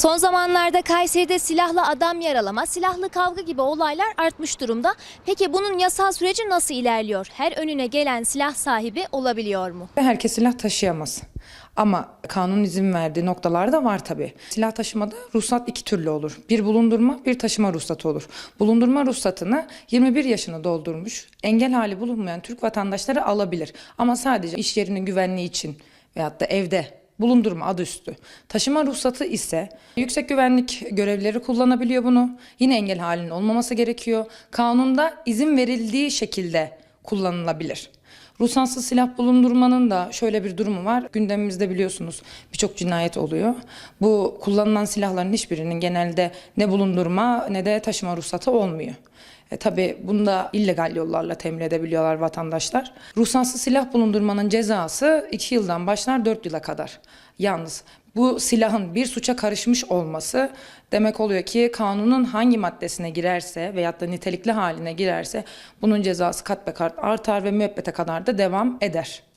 Son zamanlarda Kayseri'de silahlı adam yaralama, silahlı kavga gibi olaylar artmış durumda. Peki bunun yasal süreci nasıl ilerliyor? Her önüne gelen silah sahibi olabiliyor mu? Herkes silah taşıyamaz. Ama kanun izin verdiği noktalarda var tabii. Silah taşımada ruhsat iki türlü olur. Bir bulundurma, bir taşıma ruhsatı olur. Bulundurma ruhsatını 21 yaşını doldurmuş, engel hali bulunmayan Türk vatandaşları alabilir. Ama sadece iş yerinin güvenliği için veyahut da evde bulundurma adı üstü. Taşıma ruhsatı ise yüksek güvenlik görevlileri kullanabiliyor bunu. Yine engel halinin olmaması gerekiyor. Kanunda izin verildiği şekilde kullanılabilir. Ruhsatsız silah bulundurmanın da şöyle bir durumu var. Gündemimizde biliyorsunuz birçok cinayet oluyor. Bu kullanılan silahların hiçbirinin genelde ne bulundurma ne de taşıma ruhsatı olmuyor. E, tabii bunu da illegal yollarla temin edebiliyorlar vatandaşlar. Ruhsatsız silah bulundurmanın cezası 2 yıldan başlar 4 yıla kadar. Yalnız bu silahın bir suça karışmış olması demek oluyor ki kanunun hangi maddesine girerse veyahut da nitelikli haline girerse bunun cezası kat be kat artar ve müebbete kadar da devam eder.